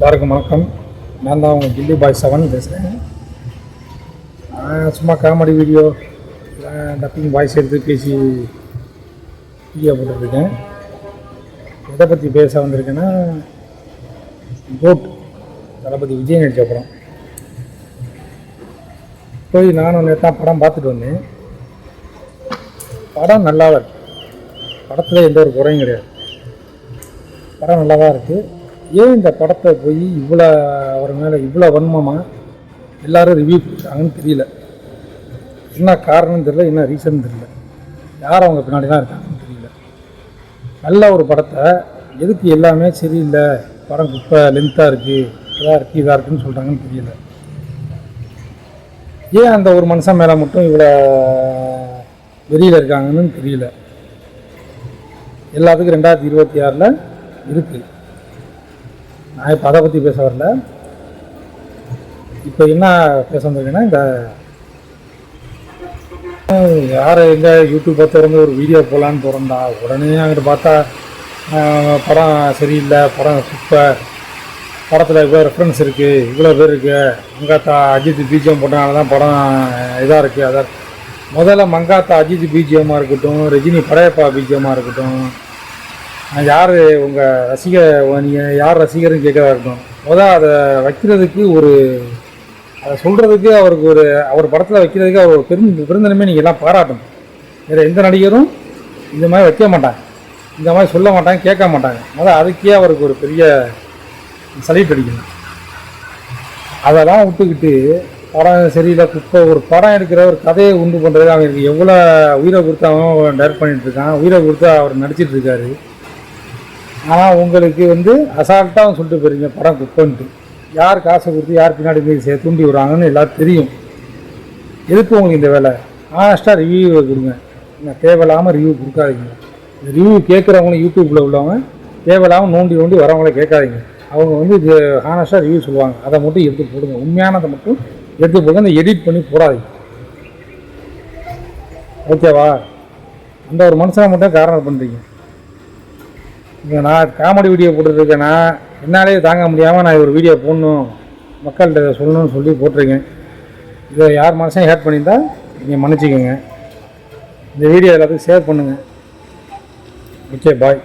எல்லாருக்கும் வணக்கம். நான் தான் உங்கள் கில்லி பாய் செவன் பேசுகிறேன் சும்மா காமெடி வீடியோ டப்பிங் வாய்ஸ் எடுத்து பேசி வீடியோ போட்டுருக்கேன் எதை பற்றி பேச வந்திருக்கேன்னா கோட் தளபதி விஜய் நடித்த படம். போய் நானும் நேற்று படம் பார்த்துட்டு வந்தேன். படம் நல்லா இருக்கு. படத்தில் எந்த ஒரு குறையும் கிடையாது. படம் நல்லா தான் இருக்குது ஏன் இந்த படத்தை போய் இவ்வளோ அவர் மேலே இவ்வளோ வன்மமாக எல்லாரும் ரிவ்யூ கொடுக்குறாங்கன்னு தெரியல. என்ன காரணம் தெரியல என்ன ரீசன் தெரியல. யார் அவங்க பின்னாடி தான் இருக்காங்கன்னு தெரியல. நல்ல ஒரு படத்தை எதுக்கு எல்லாமே சரியில்லை? படம் குப்பை லென்த்தாக இருக்குது இதாக இருக்குது இதாக இருக்குதுன்னு சொல்கிறாங்கன்னு தெரியல. ஏன் அந்த ஒரு மனுஷன் மேலே மட்டும் இவ்வளோ வெளியில் இருக்காங்கன்னு தெரியல. எல்லாத்துக்கும் ரெண்டாயிரத்தி இருபத்தி ஆறில் இருக்குது நான் இப்போ அதை பற்றி பேச வரல. இப்போ என்ன பேச வந்திருக்கேன்னா இந்த யார் எங்கே யூடியூப் பார்த்து திறந்து ஒரு வீடியோ போகலான்னு திறந்தா உடனே அங்கிட்டு பார்த்தா படம் சரியில்லை படம் குப்பை படத்தில் இவ்வளோ ரெஃபரன்ஸ் இருக்குது இவ்வளோ பேர் இருக்குது மங்காத்தா அஜித் பிஜிஎம் போட்டனால தான் படம் இதாக இருக்குது அதான் முதல்ல மங்காத்தா அஜித் பிஜிஎம்மாக இருக்கட்டும் ரஜினி படையப்பா பிஜிஎம்மாக இருக்கட்டும் யார்? உங்கள் ரசிகர் நீங்கள் யார் ரசிகர்னு கேட்கறதா இருக்கட்டும். முதல் அதை வைக்கிறதுக்கு ஒரு அதை சொல்கிறதுக்கு அவருக்கு ஒரு அவர் படத்தில் வைக்கிறதுக்கு அவர் பெரும் பெருந்தனமே நீங்கள் எல்லாம் பாராட்டணும். வேறு எந்த நடிகரும் இந்த மாதிரி வைக்க மாட்டாங்க. இந்த மாதிரி சொல்ல மாட்டாங்க கேட்க மாட்டாங்க. முதல் அதுக்கே அவருக்கு ஒரு பெரிய சல்யூட் அடிக்கணும் அதெல்லாம் விட்டுக்கிட்டு படம் சரியில்லை குப்பை ஒரு படம் எடுக்கிற ஒரு கதையை உண்டு பண்ணுறது அவருக்கு எவ்வளோ உயிரை கொடுத்து அவன் டைரக்ட் பண்ணிகிட்ருக்கான் உயிரை கொடுத்து அவர் நடிச்சிட்ருக்காரு இருக்காரு. ஆனால் உங்களுக்கு வந்து அசால்ட்டாக சொல்லிட்டு போயிருங்க படம் குப்பன்ட்டு யார் காசை கொடுத்து யார் பின்னாடி போய் சே தூண்டி விடுறாங்கன்னு எல்லாரும் தெரியும். எதுக்கு உங்களுக்கு இந்த வேலை? ஆனஸ்ட்டாக ரிவ்யூ கொடுங்க. என்ன தேவையில்லாமல் ரிவ்யூ கொடுக்காதீங்க. இந்த ரிவ்யூ கேட்குறவங்களும் யூடியூப்பில் உள்ளவங்க தேவையில்லாமல் நோண்டி நோண்டி வரவங்கள கேட்காதீங்க. அவங்க வந்து இது ஹானஸ்ட்டாக ரிவ்யூ சொல்லுவாங்க. அதை மட்டும் எடுத்து போடுங்க. உண்மையானதை மட்டும் எடுத்து போடுங்க. அந்த எடிட் பண்ணி போடாதீங்க. ஓகேவா? அந்த ஒரு மனுஷனை மட்டும் காரணம் பண்ணுறீங்க இங்கே நான் காமெடி வீடியோ போட்டுருக்கேன்னா என்னாலே தாங்க முடியாமல் நான் ஒரு வீடியோ போடணும். மக்கள்கிட்ட இதை சொல்லணும்னு சொல்லி போட்டிருக்கேன். இதை யார் மனசையும் ஹேட் பண்ணியிருந்தால் நீங்கள் மன்னிச்சிக்கோங்க. இந்த வீடியோ எல்லாத்துக்கும் ஷேர் பண்ணுங்கள் ஓகே பாய்